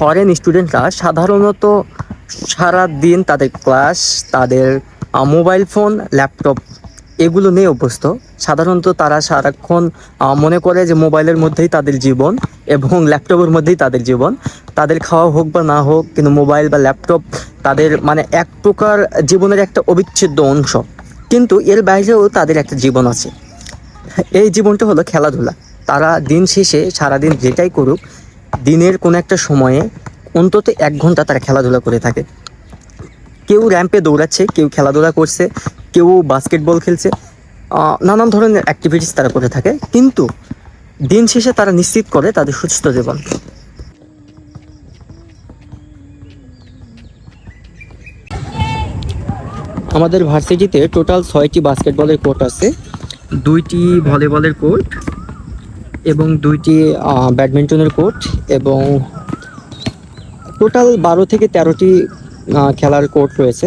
Foreign স্টুডেন্টরা সাধারণত সারা দিন তাদের ক্লাস তাদের মোবাইল ফোন ল্যাপটপ এগুলো নিয়ে অভ্যস্ত। সাধারণত তারা সারাক্ষণ মনে করে যে মোবাইলের মধ্যেই তাদের জীবন এবং ল্যাপটপের মধ্যেই তাদের জীবন। তাদের খাওয়া হোক বা না হোক, কিন্তু মোবাইল বা ল্যাপটপ তাদের মানে এক প্রকার জীবনের একটা অবিচ্ছেদ্য অংশ। কিন্তু এর বাইরেও তাদের একটা জীবন আছে। এই জীবনটা হলো খেলাধুলা। তারা দিন শেষে সারাদিন যেটাই করুক দিনের কোনো একটা সময়ে অন্তত এক ঘণ্টা তারা খেলাধুলা করে থাকে। কেউ র্যাম্পে দৌড়াচ্ছে, কেউ খেলাধুলা করছে, কেউ বাস্কেটবল খেলছে নানান ধরনের অ্যাক্টিভিটিস তারা করে থাকে। কিন্তু দিন শেষে তারা নিশ্চিত করে তাদের সুস্থ জীবন। আমাদের ভার্সিটিতে টোটাল ছয়টি বাস্কেটবলের কোর্ট আছে, দুইটি ভলিবলের কোর্ট এবং দুইটি ব্যাডমিন্টনের কোর্ট এবং টোটাল বারো থেকে তেরোটি খেলার কোর্ট রয়েছে।